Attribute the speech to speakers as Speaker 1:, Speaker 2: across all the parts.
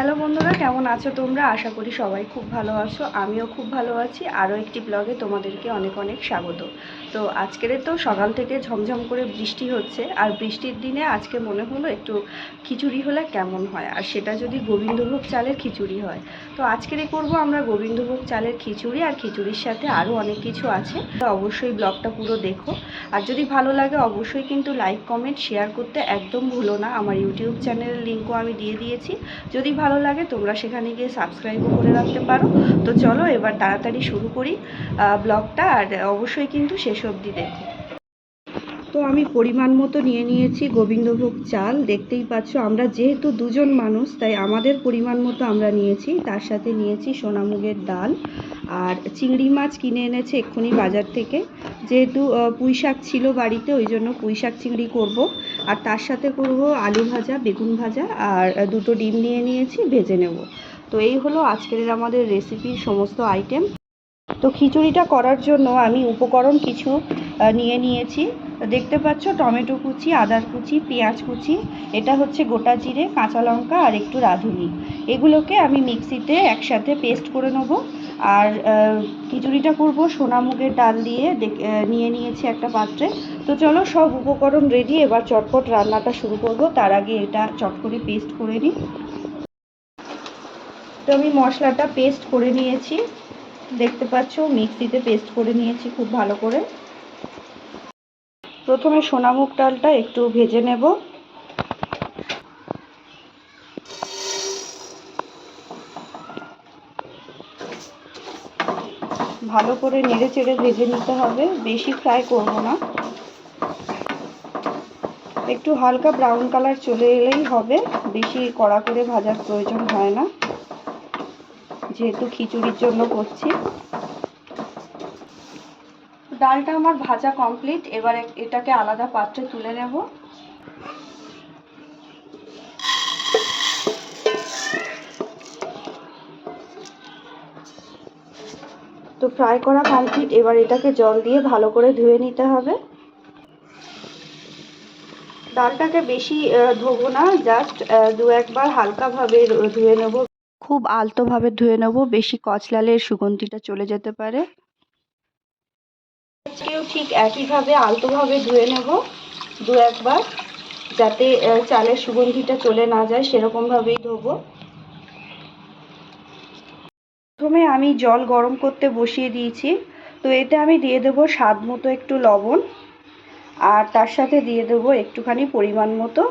Speaker 1: Hello বন্ধুরা, কেমন আছো তোমরা? আশা করি সবাই খুব ভালো আছো। আমিও খুব ভালো আছি। আরও একটি ব্লগে তোমাদেরকে অনেক অনেক স্বাগত। তো আজকের তো সকাল থেকে ঝমঝম করে বৃষ্টি হচ্ছে। আর বৃষ্টির দিনে আজকে মনে হলো একটু খিচুড়ি হলে কেমন হয়? আর সেটা যদি গোবিন্দভোগ চালের খিচুড়ি হয়। তো আজকেরে করব আমরা? গোবিন্দভোগ চালের খিচুড়ি আর খিচুড়ির সাথে আরও অনেক কিছু আছে। তো অবশ্যই ব্লগটা পুরো দেখো। আর যদি ভালো লাগে অবশ্যই কিন্তু লাইক, কমেন্ট, শেয়ার করতে একদম ভুলো না। আমার ইউটিউব চ্যানেলের লিঙ্কও আমি দিয়ে দিয়েছি। যদি ভালো লাগে, তোমরা সেখানে গিয়ে সাবস্ক্রাইবও করে রাখতে পারো। তো চলো এবার তাড়াতাড়ি শুরু করি ব্লগটা আর অবশ্যই কিন্তু শেষ অবধি দেখো। তো আমি পরিমাণ মতো নিয়ে নিয়েছি গোবিন্দভোগ চাল। দেখতেই পাচ্ছ, আমরা যেহেতু দুজন মানুষ, তাই আমাদের পরিমাণ মতো আমরা নিয়েছি। তার সাথে নিয়েছি সোনামুগের ডাল আর চিংড়ি মাছ কিনে এনেছে এক্ষুনি বাজার থেকে। যেহেতু পুঁই শাক ছিল বাড়িতে, ওই জন্য পুঁই শাক চিংড়ি করব। আর তার সাথে করব আলু ভাজা, বেগুন ভাজা আর দুটো ডিম নিয়ে নিয়েছি, ভেজে নেব। তো এই হলো আজকের আমাদের রেসিপির সমস্ত আইটেম তো খিচুড়িটা করার জন্য আমি উপকরণ কিছু নিয়ে নিয়েছি। দেখতে পাচ্ছ, টমেটো কুচি, আদার কুচি, পেঁয়াজ কুচি, এটা হচ্ছে গোটা জিরে, কাঁচা লঙ্কা আর একটু রাঁধুনি। এগুলোকে আমি মিক্সিতে একসাথে পেস্ট করে নেব। আর খিচুড়িটা করব সোনামুগের ডাল দিয়ে নিয়ে নিয়েছি একটা পাত্রে। তো চলো, সব উপকরণ রেডি এবার চটপট রান্নাটা শুরু করব। তার আগে এটা চট করে পেস্ট করে নিই। তো আমি মশলাটা পেস্ট করে নিয়েছি। দেখতে পাচ্ছ, মিক্সিতে পেস্ট করে নিয়েছি খুব ভালো করে। প্রথমে সোনামুগ ডালটা একটু ভেজে নেব। ভালো করে নেড়ে চেড়ে ভেজে নিতে হবে, বেশি ফ্রাই করব না। একটু হালকা ব্রাউন কালার চলে এলেই হবে, বেশি কড়া করে ভাজার প্রয়োজন হয় না। যেহেতু খিচুড়ির জন্য করছি। ডালটা আমার ভাজা কমপ্লিট এবার এটাকে আলাদা পাত্রে তুলে নেব। তো ফ্রাই করা কমপ্লিট এবার এটাকে জল দিয়ে ভালো করে ধুয়ে নিতে হবে। ডালটাকে বেশি ধোবো না জাস্ট দু একবার হালকাভাবে ধুয়ে নেব। খুব আলতোভাবে ধুয়ে নেব, বেশি কচলালে সুগন্ধিটা চলে যেতে পারে। আজকেও ঠিক একইভাবে, আলতোভাবে ধুয়ে নেব দু একবার, যাতে চালের সুগন্ধিটা চলে না যায়, সেরকমভাবেই ধোবো। প্রথমে আমি জল গরম করতে বসিয়ে দিয়েছি, তো এতে আমি দিয়ে দেবো স্বাদ মতো একটু লবণ, আর তার সাথে দিয়ে দেবো একটুখানি পরিমাণ মতো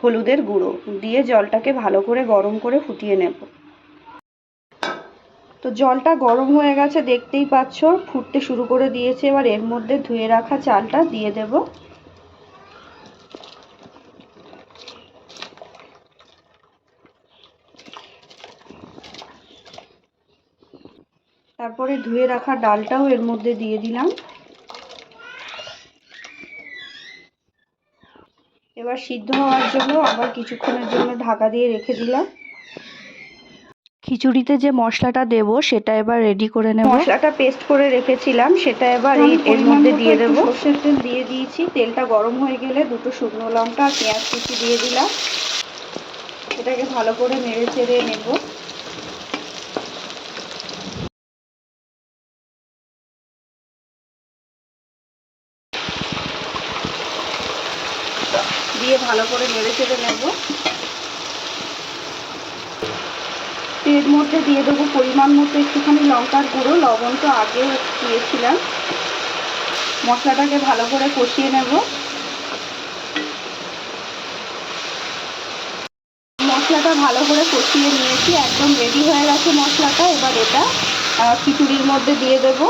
Speaker 1: হলুদের গুঁড়ো, দিয়ে জলটাকে ভালো করে গরম করে ফুটিয়ে নেব। তো জলটা গরম হয়ে গেছে, দেখতেই পাচ্ছ, ফুটতে শুরু করে দিয়েছে। এবার এর মধ্যে ধুয়ে রাখা চালটা দিয়ে দেব। তারপরে ধুয়ে রাখা ডালটাও এর মধ্যে দিয়ে দিলাম। এবার সিদ্ধ হওয়ার জন্য আবার কিছুক্ষণের জন্য ঢাকা দিয়ে রেখে দিলাম। খিচুড়িতে যে মশলাটা দেব সেটা এবার রেডি করে নেব। মশলাটা পেস্ট করে রেখেছিলাম সেটা এবার এর মধ্যে দিয়ে দেব। সর্ষের তেল দিয়ে দিয়েছি। তেলটা গরম হয়ে গেলে দুটো শুকনো লঙ্কা আর পেঁয়াজ কুচি দিয়ে দিলাম। এটাকে ভালো করে নেড়ে চেড়ে নেব। দিয়ে ভালো করে নেড়ে চেড়ে নেব। এর মধ্যে দিয়ে দেবো পরিমাণ মতো একটুখানি লঙ্কার গুঁড়ো, লবণ তো আগেও দিয়েছিলাম। মশলাটাকে ভালো করে কষিয়ে নেব। মশলাটা ভালো করে কষিয়ে নিয়েছি, একদম রেডি হয়ে গেছে মশলাটা। এবার এটা খিচুড়ির মধ্যে দিয়ে দেব।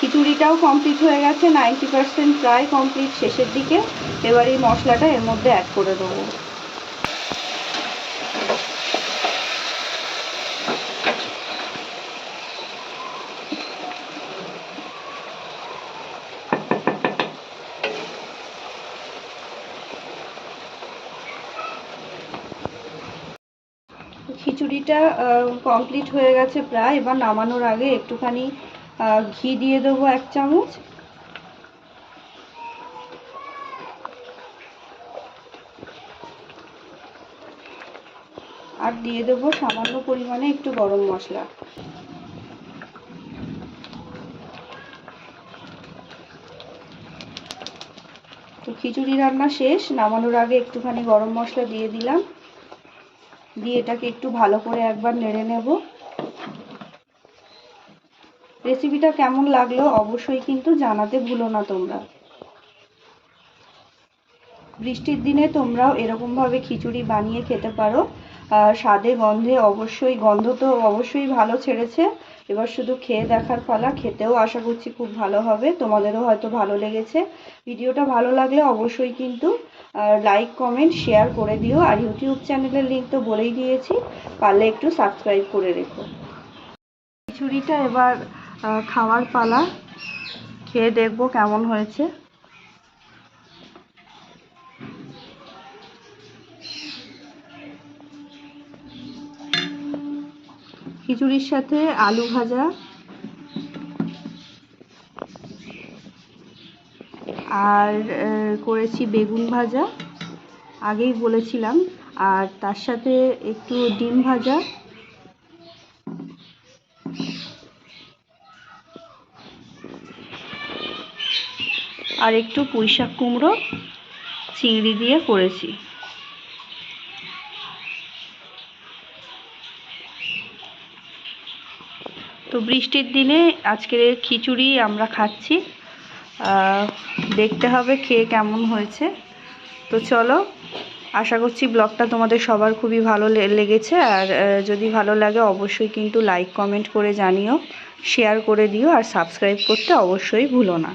Speaker 1: খিচুড়িটাও কমপ্লিট হয়ে গেছে নাইনটি পার্সেন্ট প্রায় কমপ্লিট শেষের দিকে। এবার এই মশলাটা এর মধ্যে অ্যাড করে দেবো। খিচুড়িটা কমপ্লিট হয়ে গেছে প্রায়। এবার নামানোর আগে একটুখানি ঘি দিয়ে দেবো এক চামচ। আর দিয়ে দেবো সামান্য পরিমাণে একটু গরম মশলা। তো খিচুড়ি রান্না শেষ। নামানোর আগে একটুখানি গরম মশলা দিয়ে দিলাম। দিয়ে এটাকে একটু ভালো করে একবার নেড়ে নেব। রেসিপিটা কেমন লাগল অবশ্যই কিন্তু জানাতে ভুলো না তোমরা। বৃষ্টির দিনে তোমরাও এরকমভাবে খিচুড়ি বানিয়ে খেতে পারো। স্বাদে গন্ধে অবশ্যই, গন্ধ তো অবশ্যই ভালো ছেড়েছে। এবার শুধু খেয়ে দেখার পালা, খেতেও আশা করছি খুব ভালো হবে। তোমাদেরও হয়তো ভালো লেগেছে। ভিডিওটা ভালো লাগলে অবশ্যই কিন্তু লাইক কমেন্ট শেয়ার করে দিও। আর ইউটিউব চ্যানেলের লিঙ্ক তো বলেই দিয়েছি। পারলে একটু সাবস্ক্রাইব করে রেখো। খিচুড়িটা এবার খাওয়ার পালা। খেয়ে দেখব কেমন হয়েছে। খিচুড়ির সাথে আলু ভাজা। আর করেছি বেগুন ভাজা। আগেই বলেছিলাম। আর তার সাথে একটু ডিম ভাজা। আর একটু পুঁইশাক কুমড়ো, চিংড়ি দিয়ে করেছি। তো বৃষ্টির দিনে আজকের খিচুড়ি আমরা খাচ্ছি। দেখতে হবে খেয়ে কেমন হয়েছে। তো চলো, আশা করছি ব্লগটা তোমাদের সবার খুবই ভালো লেগেছে। আর যদি ভালো লাগে অবশ্যই কিন্তু লাইক, কমেন্ট করে জানিও, শেয়ার করে দিও, আর সাবস্ক্রাইব করতে অবশ্যই ভুলো না।